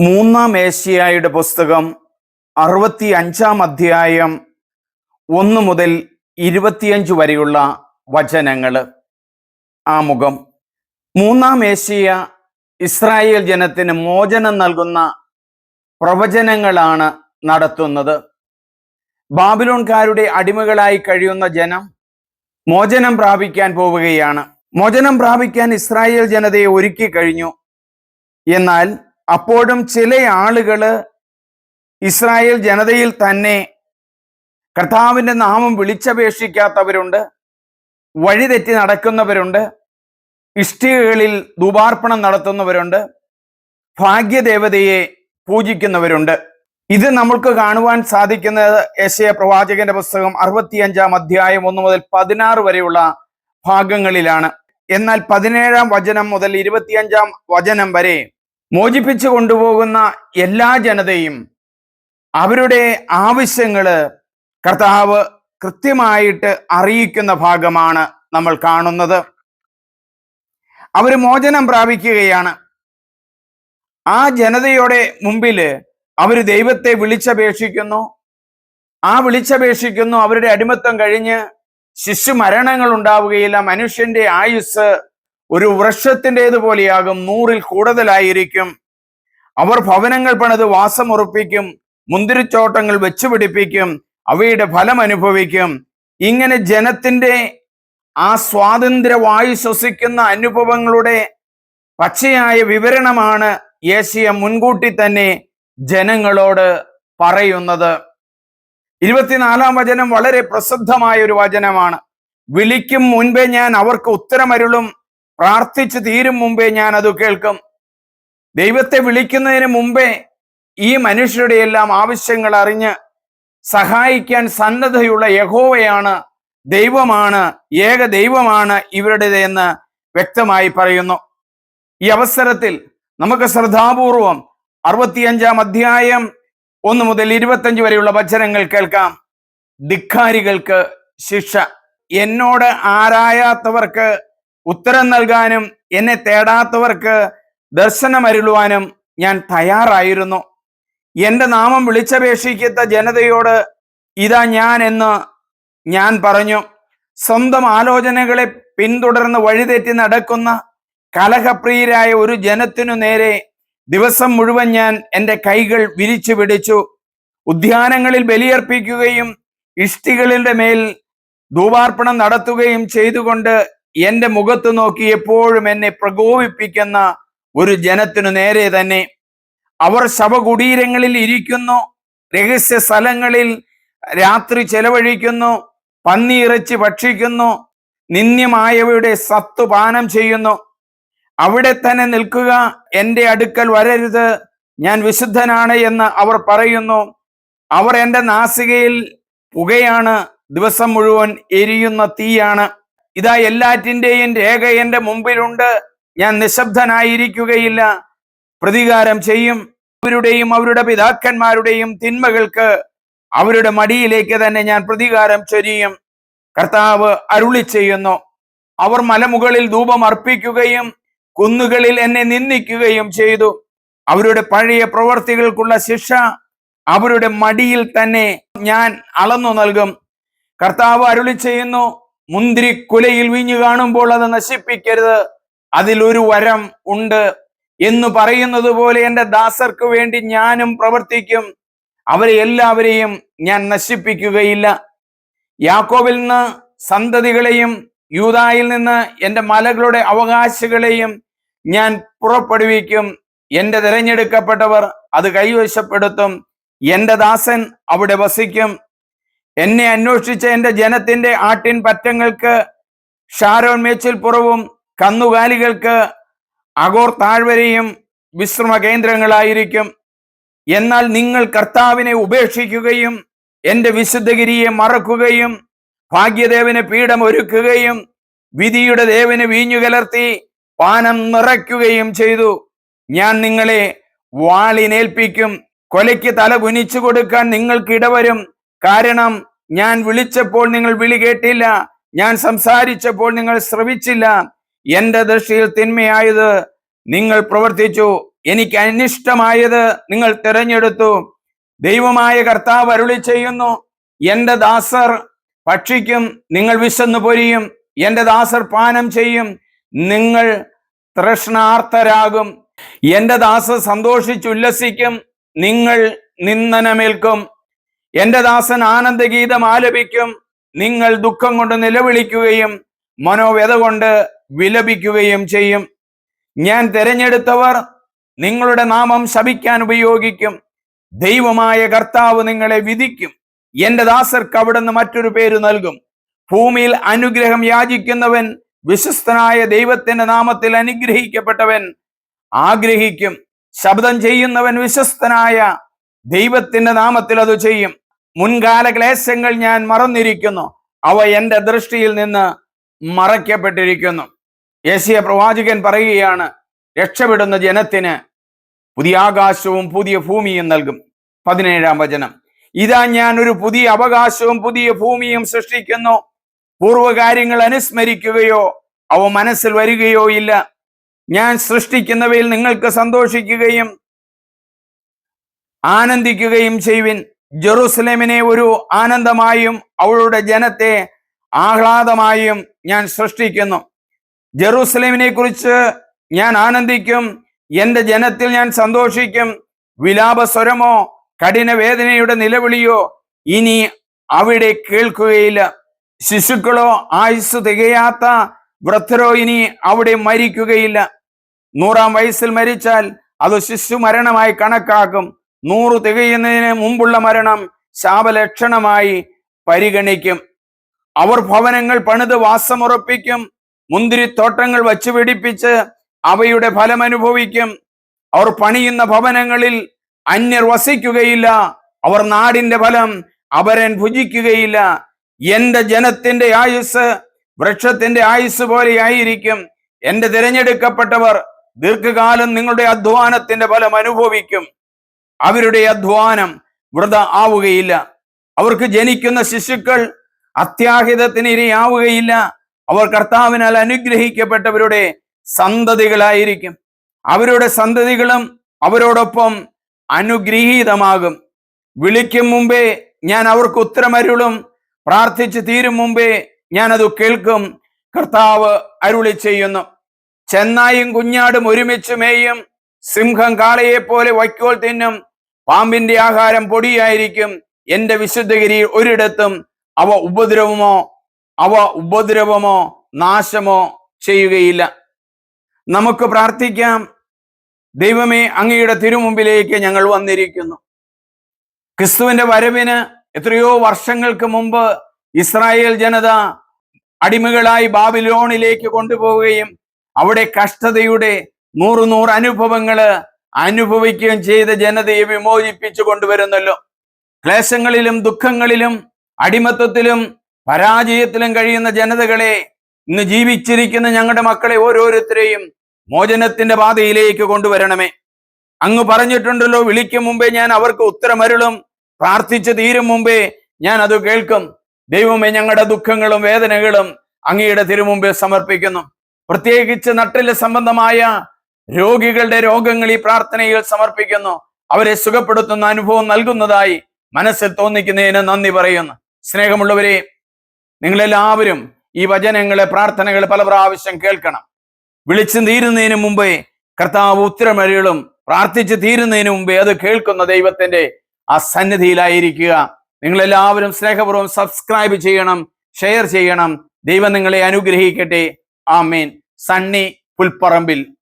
മൂന്നാം ഏഷ്യായുടെ പുസ്തകം അറുപത്തി അഞ്ചാം അധ്യായം ഒന്ന് മുതൽ ഇരുപത്തിയഞ്ച് വരെയുള്ള വചനങ്ങൾ. ആമുഖം. മൂന്നാം ഏഷ്യ ഇസ്രായേൽ ജനത്തിന് മോചനം നൽകുന്ന പ്രവചനങ്ങളാണ് നടത്തുന്നത്. ബാബിലോൺകാരുടെ അടിമകളായി കഴിയുന്ന ജനം മോചനം പ്രാപിക്കാൻ പോവുകയാണ്. മോചനം പ്രാപിക്കാൻ ഇസ്രായേൽ ജനതയെ ഒരുക്കി കഴിഞ്ഞു. എന്നാൽ അപ്പോഴും ചില ആളുകൾ ഇസ്രായേൽ ജനതയിൽ തന്നെ കർത്താവിന്റെ നാമം വിളിച്ചപേക്ഷിക്കാത്തവരുണ്ട് വഴിതെറ്റി നടക്കുന്നവരുണ്ട് ഇഷ്ടികകളിൽ ദുപാർപ്പണം നടത്തുന്നവരുണ്ട് ഭാഗ്യദേവതയെ പൂജിക്കുന്നവരുണ്ട്. ഇത് നമ്മൾക്ക് കാണുവാൻ സാധിക്കുന്നത് യശയ പ്രവാചകന്റെ പുസ്തകം അറുപത്തിയഞ്ചാം അധ്യായം ഒന്ന് മുതൽ പതിനാറ് വരെയുള്ള ഭാഗങ്ങളിലാണ്. എന്നാൽ പതിനേഴാം വചനം മുതൽ ഇരുപത്തിയഞ്ചാം വചനം വരെ മോചിപ്പിച്ചു കൊണ്ടുപോകുന്ന എല്ലാ ജനതയും അവരുടെ ആവശ്യങ്ങൾ കർത്താവ് കൃത്യമായിട്ട് അറിയിക്കുന്ന ഭാഗമാണ് നമ്മൾ കാണുന്നത്. അവർ മോചനം പ്രാപിക്കുകയാണ്. ആ ജനതയുടെ മുമ്പിൽ അവർ ദൈവത്തെ വിളിച്ചപേക്ഷിക്കുന്നു. ആ വിളിച്ചപേക്ഷിക്കുന്നു. അവരുടെ അടിമത്തം കഴിഞ്ഞ് ശിശു മരണങ്ങൾ ഉണ്ടാവുകയില്ല മനുഷ്യന്റെ ആയുസ് ഒരു വൃക്ഷത്തിന്റെതുപോലെയാകും നൂറിൽ കൂടുതലായിരിക്കും. അവർ ഭവനങ്ങൾ പണിത് വാസമുറപ്പിക്കും മുന്തിരിച്ചോട്ടങ്ങൾ വെച്ചുപിടിപ്പിക്കും അവയുടെ ഫലം അനുഭവിക്കും. ഇങ്ങനെ ജനത്തിന്റെ ആ സ്വാതന്ത്ര്യ വായു ശ്വസിക്കുന്ന അനുഭവങ്ങളുടെ പച്ചയായ വിവരണമാണ് യേശിയ മുൻകൂട്ടി തന്നെ ജനങ്ങളോട് പറയുന്നത്. ഇരുപത്തിനാലാം വചനം വളരെ പ്രസിദ്ധമായ ഒരു വചനമാണ്. വിളിക്കും മുൻപേ ഞാൻ അവർക്ക് ഉത്തരമരുളും. പ്രാർത്ഥിച്ചു തീരും മുമ്പേ ഞാൻ അത് കേൾക്കും. ദൈവത്തെ വിളിക്കുന്നതിന് മുമ്പേ ഈ മനുഷ്യരുടെ എല്ലാം ആവശ്യങ്ങൾ അറിഞ്ഞ് സഹായിക്കാൻ സന്നദ്ധയുള്ള യഹോവയാണ് ദൈവമാണ് ഏക ദൈവമാണ് ഇവരുടേത് എന്ന് വ്യക്തമായി പറയുന്നു. ഈ അവസരത്തിൽ നമുക്ക് ശ്രദ്ധാപൂർവം അറുപത്തിയഞ്ചാം അധ്യായം ഒന്ന് മുതൽ ഇരുപത്തഞ്ച് വരെയുള്ള വചനങ്ങൾ കേൾക്കാം. ധിക്കാരികൾക്ക് ശിക്ഷ. എന്നോട് ആരായാത്തവർക്ക് ഉത്തരം നൽകാനും എന്നെ തേടാത്തവർക്ക് ദർശനമരുളുവാനും ഞാൻ തയ്യാറായിരുന്നു. എന്റെ നാമം വിളിച്ചപേക്ഷിക്കുന്ന ജനതയോട് ഇതാ ഞാൻ എന്ന് ഞാൻ പറഞ്ഞു. സ്വന്തം ആലോചനകളെ പിന്തുടർന്ന് വഴിതെറ്റി നടക്കുന്ന കലഹപ്രിയരായ ഒരു ജനത്തിനു നേരെ ദിവസം മുഴുവൻ ഞാൻ എന്റെ കൈകൾ വിരിച്ചു പിടിച്ചു. ഉദ്യാനങ്ങളിൽ ബലിയർപ്പിക്കുകയും ഇഷ്ടികളുടെ മേൽ ധൂപാർപ്പണം നടത്തുകയും ചെയ്തുകൊണ്ട് എന്റെ മുഖത്ത് നോക്കി എപ്പോഴും എന്നെ പ്രകോപിപ്പിക്കുന്ന ഒരു ജനത്തിനു നേരെ തന്നെ അവർ ശവകുടീരങ്ങളിൽ ഇരിക്കുന്നു രഹസ്യ സ്ഥലങ്ങളിൽ രാത്രി ചെലവഴിക്കുന്നു പന്നിയിറച്ചി ഭക്ഷിക്കുന്നു നിന്ദ്യമായവയുടെ സത്ത് പാനം ചെയ്യുന്നു. അവിടെ തന്നെ നിൽക്കുക എന്റെ അടുക്കൽ വരരുത് ഞാൻ വിശുദ്ധനാണ് എന്ന് അവർ പറയുന്നു. അവർ എന്റെ നാസികയിൽ പുകയാണ് ദിവസം മുഴുവൻ എരിയുന്ന തീയാണ്. ഇതാ എല്ലാറ്റിന്റെയും രേഖ എന്റെ മുമ്പിലുണ്ട്. ഞാൻ നിശബ്ദനായിരിക്കുകയില്ല. പ്രതികാരം ചെയ്യും. അവരുടെയും അവരുടെ പിതാക്കന്മാരുടെയും തിന്മകൾക്ക് അവരുടെ മടിയിലേക്ക് തന്നെ ഞാൻ പ്രതികാരം ചൊരിയും. കർത്താവ് അരുളി ചെയ്യുന്നു. അവർ മലമുകളിൽ ധൂപം അർപ്പിക്കുകയും കുന്നുകളിൽ എന്നെ നിന്ദിക്കുകയും ചെയ്തു. അവരുടെ പഴയ പ്രവർത്തികൾക്കുള്ള ശിക്ഷ അവരുടെ മടിയിൽ തന്നെ ഞാൻ അളന്നു നൽകും. കർത്താവ് അരുളി ചെയ്യുന്നു. മുന്തിരി കുലയിൽ വീഞ്ഞു കാണുമ്പോൾ അത് നശിപ്പിക്കരുത്. അതിലൊരു വരം ഉണ്ട് എന്ന് പറയുന്നത് പോലെ എന്റെ ദാസർക്ക് വേണ്ടി ഞാനും പ്രവർത്തിക്കും. അവരെ എല്ലാവരെയും ഞാൻ നശിപ്പിക്കുകയില്ല. യാക്കോബിൽ നിന്ന് സന്തതികളെയും യൂതായിൽ നിന്ന് എന്റെ മലകളുടെ അവകാശികളെയും ഞാൻ പുറപ്പെടുവിക്കും. എന്റെ തിരഞ്ഞെടുക്കപ്പെട്ടവർ അത് കൈവശപ്പെടുത്തും. എന്റെ ദാസൻ അവിടെ വസിക്കും. എന്നെ അന്വേഷിച്ച എന്റെ ജനത്തിന്റെ ആട്ടിൻ പറ്റങ്ങൾക്ക് ഷാരോൺ മേച്ചിൽപ്പുറവും കന്നുകാലികൾക്ക് അഗോർ താഴ്വരയും വിശ്രമ കേന്ദ്രങ്ങളായിരിക്കും എന്നാൽ നിങ്ങൾ കർത്താവിനെ ഉപേക്ഷിക്കുകയും എന്റെ വിശുദ്ധഗിരിയെ മറക്കുകയും ഭാഗ്യദേവന് പീഠം ഒരുക്കുകയും വിധിയുടെ ദേവന് വീഞ്ഞു കലർത്തി പാനം നിറയ്ക്കുകയും ചെയ്തു. ഞാൻ നിങ്ങളെ വാളിനേൽപ്പിക്കും കൊലയ്ക്ക് തല കുനിച്ചു കൊടുക്കാൻ നിങ്ങൾക്ക് ഇടവരും. കാരണം ഞാൻ വിളിച്ചപ്പോൾ നിങ്ങൾ വിളി കേട്ടില്ല. ഞാൻ സംസാരിച്ചപ്പോൾ നിങ്ങൾ ശ്രവിച്ചില്ല. എന്റെ ദൃഷ്ടിയിൽ തിന്മയായത് നിങ്ങൾ പ്രവർത്തിച്ചു. എനിക്ക് അനിഷ്ടമായത് നിങ്ങൾ തിരഞ്ഞെടുത്തു. ദൈവമായ കർത്താവ് അരുളി ചെയ്യുന്നു എന്റെ ദാസർ ഭക്ഷിക്കും നിങ്ങൾ വിശന്നു പൊരിയും. എന്റെ ദാസർ പാനം ചെയ്യും നിങ്ങൾ തൃഷ്ണാർത്ഥരാകും. എന്റെ ദാസർ സന്തോഷിച്ചുല്ലസിക്കും നിങ്ങൾ നിന്ദനമേൽക്കും. എന്റെ ദാസൻ ആനന്ദഗീതം ആലപിക്കും. നിങ്ങൾ ദുഃഖം കൊണ്ട് നിലവിളിക്കുകയും മനോവ്യത കൊണ്ട് വിലപിക്കുകയും ചെയ്യും. ഞാൻ തിരഞ്ഞെടുത്തവർ നിങ്ങളുടെ നാമം ശപിക്കാൻ ഉപയോഗിക്കും. ദൈവമായ കർത്താവ് നിങ്ങളെ വിധിക്കും. എന്റെ ദാസർക്ക് അവിടുന്ന് മറ്റൊരു പേര് നൽകും. ഭൂമിയിൽ അനുഗ്രഹം യാചിക്കുന്നവൻ വിശ്വസ്തനായ ദൈവത്തിന്റെ നാമത്തിൽ അനുഗ്രഹിക്കപ്പെട്ടവൻ ആഗ്രഹിക്കും. ശബ്ദം ചെയ്യുന്നവൻ വിശ്വസ്തനായ ദൈവത്തിന്റെ നാമത്തിൽ അത് ചെയ്യും. മുൻകാല ക്ലേശങ്ങൾ ഞാൻ മറന്നിരിക്കുന്നു. അവ എന്റെ ദൃഷ്ടിയിൽ നിന്ന് മറയ്ക്കപ്പെട്ടിരിക്കുന്നു. യേശിയ പ്രവാചകൻ പറയുകയാണ് രക്ഷപ്പെടുന്ന ജനത്തിന് പുതിയ ആകാശവും പുതിയ ഭൂമിയും നൽകും. പതിനേഴാം വചനം. ഇതാ ഞാൻ ഒരു പുതിയ അവകാശവും പുതിയ ഭൂമിയും സൃഷ്ടിക്കുന്നു. പൂർവകാര്യങ്ങൾ അനുസ്മരിക്കുകയോ അവ മനസ്സിൽ വരികയോ ഇല്ല. ഞാൻ സൃഷ്ടിക്കുന്നവയിൽ നിങ്ങൾക്ക് സന്തോഷിക്കുകയും ആനന്ദിക്കുകയും ചെയ്യുവിൻ. ജെറൂസലേമിനെ ഒരു ആനന്ദമായും അവളുടെ ജനത്തെ ആഹ്ലാദമായും ഞാൻ സൃഷ്ടിക്കുന്നു. ജെറൂസലേമിനെ കുറിച്ച് ഞാൻ ആനന്ദിക്കും. എന്റെ ജനത്തിൽ ഞാൻ സന്തോഷിക്കും. വിലാപസ്വരമോ കഠിന വേദനയുടെ നിലവിളിയോ ഇനി അവിടെ കേൾക്കുകയില്ല. ശിശുക്കളോ ആയുസ് തികയാത്ത വൃദ്ധരോ ഇനി അവിടെ മരിക്കുകയില്ല. നൂറാം വയസ്സിൽ മരിച്ചാൽ അത് ശിശു മരണമായി കണക്കാക്കും. നൂറ് തികയുന്നതിന് മുമ്പുള്ള മരണം ശാപലക്ഷണമായി പരിഗണിക്കും. അവർ ഭവനങ്ങൾ പണിത് വാസമുറപ്പിക്കും. മുന്തിരിത്തോട്ടങ്ങൾ വച്ചു പിടിപ്പിച്ച് അവയുടെ ഫലമനുഭവിക്കും. അവർ പണിയുന്ന ഭവനങ്ങളിൽ അന്യർ വസിക്കുകയില്ല. അവർ നാടിന്റെ ഫലം അവരൻ ഭുജിക്കുകയില്ല. എന്റെ ജനത്തിന്റെ ആയുസ് വൃക്ഷത്തിന്റെ ആയുസ് പോലെ ആയിരിക്കും എന്റെ തിരഞ്ഞെടുക്കപ്പെട്ടവർ ദീർഘകാലം നിങ്ങളുടെ അധ്വാനത്തിന്റെ ഫലം അനുഭവിക്കും. അവരുടെ അധ്വാനം വൃത ആവുകയില്ല. അവർക്ക് ജനിക്കുന്ന ശിശുക്കൾ അത്യാഹിതത്തിന് ഇരയാവുകയില്ല. അവർ കർത്താവിനാൽ അനുഗ്രഹിക്കപ്പെട്ടവരുടെ സന്തതികളായിരിക്കും. അവരുടെ സന്തതികളും അവരോടൊപ്പം അനുഗ്രഹീതമാകും. വിളിക്കും മുമ്പേ ഞാൻ അവർക്ക് ഉത്തരമരുളും. പ്രാർത്ഥിച്ചു തീരും മുമ്പേ ഞാനത് കേൾക്കും. കർത്താവ് അരുളി ചെയ്യുന്നു. ചെന്നായും കുഞ്ഞാടും ഒരുമിച്ച് മേയും. സിംഹം കാളയെ പോലെ വൈക്കോൽ തിന്നും. പാമ്പിന്റെ ആഹാരം പൊടിയായിരിക്കും. എന്റെ വിശുദ്ധഗിരി ഒരിടത്തും അവ ഉപദ്രവമോ അവ ഉപദ്രവമോ നാശമോ ചെയ്യുകയില്ല. നമുക്ക് പ്രാർത്ഥിക്കാം. ദൈവമേ അങ്ങയുടെ തിരുമുമ്പിലേക്ക് ഞങ്ങൾ വന്നിരിക്കുന്നു. ക്രിസ്തുവിന്റെ വരവിന് എത്രയോ വർഷങ്ങൾക്ക് മുമ്പ് ഇസ്രായേൽ ജനത അടിമകളായി ബാബിലോണിലേക്ക് കൊണ്ടുപോവുകയും അവിടെ കഷ്ടതയുടെ നൂറ് നൂറ് അനുഭവങ്ങൾ അനുഭവിക്കുകയും ചെയ്ത ജനതയെ വിമോചിപ്പിച്ചു കൊണ്ടുവരുന്നല്ലോ. ക്ലേശങ്ങളിലും ദുഃഖങ്ങളിലും അടിമത്വത്തിലും പരാജയത്തിലും കഴിയുന്ന ജനതകളെ ഇന്ന് ജീവിച്ചിരിക്കുന്ന ഞങ്ങളുടെ മക്കളെ ഓരോരുത്തരെയും മോചനത്തിന്റെ പാതയിലേക്ക് കൊണ്ടുവരണമേ. അങ്ങ് പറഞ്ഞിട്ടുണ്ടല്ലോ വിളിക്കും മുമ്പേ ഞാൻ അവർക്ക് ഉത്തരമരുളും പ്രാർത്ഥിച്ചു തീരും മുമ്പേ ഞാൻ അത് കേൾക്കും. ദൈവമേ ഞങ്ങളുടെ ദുഃഖങ്ങളും വേദനകളും അങ്ങയുടെ തിരുമുമ്പേ സമർപ്പിക്കുന്നു. പ്രത്യേകിച്ച് നട്ടിൽ സംബന്ധമായ രോഗികളുടെ രോഗങ്ങൾ ഈ പ്രാർത്ഥനയിൽ സമർപ്പിക്കുന്നു. അവരെ സുഖപ്പെടുത്തുന്ന അനുഭവം നൽകുന്നതായി മനസ്സിൽ തോന്നിക്കുന്നതിന് നന്ദി പറയുന്നു. സ്നേഹമുള്ളവരെ നിങ്ങളെല്ലാവരും ഈ വചനങ്ങളെ പ്രാർത്ഥനകൾ പല പ്രാവശ്യം കേൾക്കണം. വിളിച്ചു തീരുന്നതിന് മുമ്പേ കർത്താവ് ഉത്തരമഴികളും പ്രാർത്ഥിച്ചു തീരുന്നതിന് മുമ്പേ അത് കേൾക്കുന്ന ദൈവത്തിന്റെ ആ സന്നിധിയിലായിരിക്കുക. നിങ്ങളെല്ലാവരും സ്നേഹപൂർവം സബ്സ്ക്രൈബ് ചെയ്യണം ഷെയർ ചെയ്യണം. ദൈവം നിങ്ങളെ അനുഗ്രഹിക്കട്ടെ. ആമേൻ. സണ്ണി പുൽപ്പറമ്പിൽ.